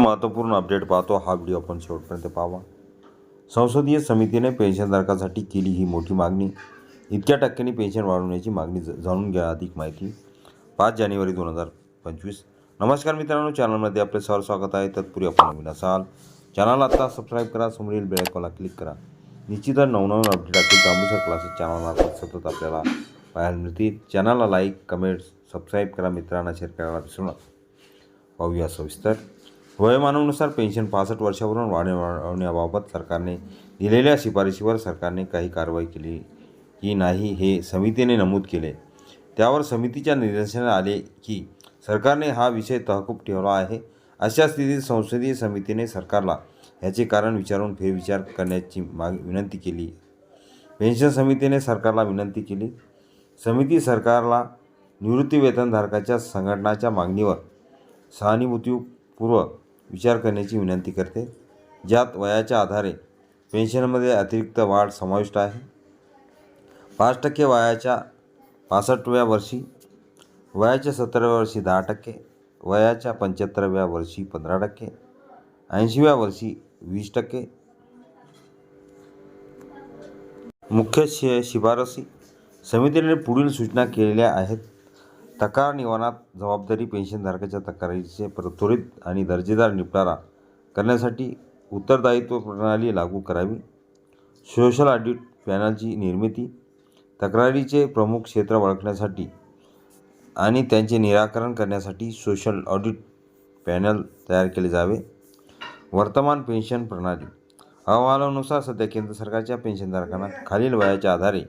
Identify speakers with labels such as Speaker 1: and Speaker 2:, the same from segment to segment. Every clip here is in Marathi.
Speaker 1: महत्त्वपूर्ण अपडेट पाहतो. हा व्हिडिओ आपण शेवटपर्यंत पाहावा. संसदीय समितीने पेन्शनधारकासाठी केली ही मोठी मागणी. इतक्या टक्क्यांनी पेन्शन वाढवण्याची मागणी ज- जाणून घ्या अधिक माहिती. पाच जानेवारी दोन हजार पंचवीस. नमस्कार मित्रांनो चॅनलमध्ये आपले सर स्वागत आहे. तत्पूर्वी आपण नवीन असाल चॅनल आता सबस्क्राईब करा समोरील बेल आयकॉनला क्लिक करा. निश्चितच नवनवीन अपडेट असतील तांबूसर क्लासेस चॅनलमार्फत सतत आपल्याला पाहायला मिळतील. चॅनलला लाईक कमेंट्स सबस्क्राईब करा मित्रांना शेअर करायला विसरू नका. पाहूया सविस्तर. वयोमानानुसार पेन्शन पासष्ट वर्षावरून वाढवण्याबाबत सरकारने दिलेल्या शिफारशीवर सरकारने काही कारवाई केली की नाही हे समितीने नमूद केले. त्यावर समितीच्या निदर्शनात आले की सरकारने हा विषय तहकूब ठेवला आहे. अशा स्थितीत संसदीय समितीने सरकारला ह्याचे कारण विचारून फेरविचार करण्याची माग विनंती केली. पेन्शन समितीने सरकारला विनंती केली. समिती सरकारला निवृत्तीवेतनधारकाच्या संघटनाच्या मागणीवर सहानुभूतीपूर्वक विचार करण्याची विनंती करते. ज्यात वयाच्या आधारे पेन्शनमध्ये अतिरिक्त वाढ समाविष्ट आहे. पाच टक्के वयाच्या पासष्टव्या वर्षी वयाच्या सत्तराव्या वर्षी दहा टक्के वयाच्या पंच्याहत्तराव्या वर्षी पंधरा टक्के ऐंशीव्या वर्षी वीस टक्के. मुख्य शि शिफारसी समितीने पुढील सूचना केलेल्या आहेत. तक्रार निवारणात जबाबदारी पेन्शनधारकाच्या तक्रारीचे प्र- त्वरित आणि दर्जेदार निपटारा करण्यासाठी उत्तरदायित्व प्रणाली लागू करावी. सोशल ऑडिट पॅनलची निर्मिती तक्रारीचे प्रमुख क्षेत्र ओळखण्यासाठी आणि त्यांचे निराकरण करण्यासाठी सोशल ऑडिट पॅनल तयार केले जावे. वर्तमान पेन्शन प्रणाली अहवालानुसार सध्या केंद्र सरकारच्या पेन्शनधारकांना खालील वयाच्या आधारे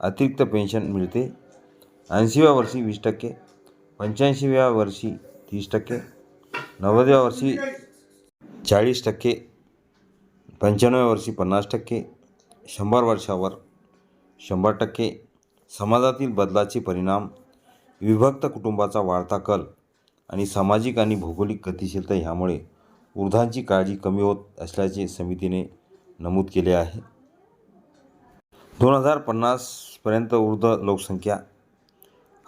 Speaker 1: अतिरिक्त पेन्शन मिळते. ऐंशीव्या वर्षी वीस टक्के पंच्याऐंशीव्या वर्षी तीस टक्के नव्वदव्या वर्षी चाळीस टक्के पंच्याण्णव्या वर्षी पन्नास टक्के शंभर वर्षावर शंभर टक्के. समाजातील बदलाचे परिणाम विभक्त कुटुंबाचा वाढता कल आणि सामाजिक आणि भौगोलिक गतिशीलता ह्यामुळे वृद्धांची काळजी कमी होत असल्याचे समितीने नमूद केले आहे. दोन हजार पन्नासपर्यंत वृद्ध लोकसंख्या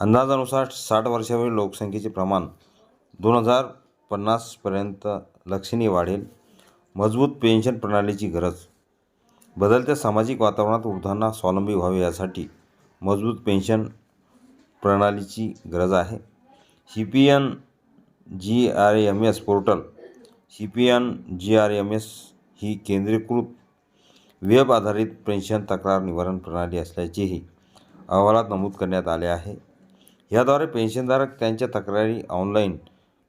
Speaker 1: अंदाजानुसार साठ वर्षावरील लोकसंख्येचे प्रमाण दोन हजार पन्नासपर्यंत लक्षणीय वाढेल. मजबूत पेन्शन प्रणालीची गरज. बदलत्या सामाजिक वातावरणात वृद्धांना स्वावलंबी व्हावे यासाठी मजबूत पेन्शन प्रणालीची गरज आहे. C P N G R M S portal. C P N G R M S ही केंद्रीकृत वेब आधारित पेन्शन तक्रार निवारण प्रणाली असल्याचेही अहवालात नमूद करण्यात आले आहे. याद्वारे पेन्शनधारक त्यांच्या तक्रारी ऑनलाईन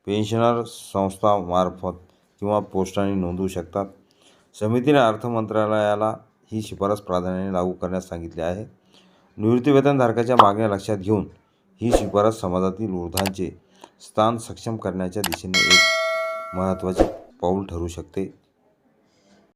Speaker 1: पेन्शनर संस्थामार्फत किंवा पोस्टाने नोंदवू शकतात. समितीने अर्थ मंत्रालयाला ही शिफारस प्राधान्याने लागू करण्यास सांगितले आहे. निवृत्तीवेतनधारकाच्या मागण्या लक्षात घेऊन ही शिफारस समाजातील वृद्धांचे स्थान सक्षम करण्याच्या दिशेने एक महत्त्वाचे पाऊल ठरू शकते.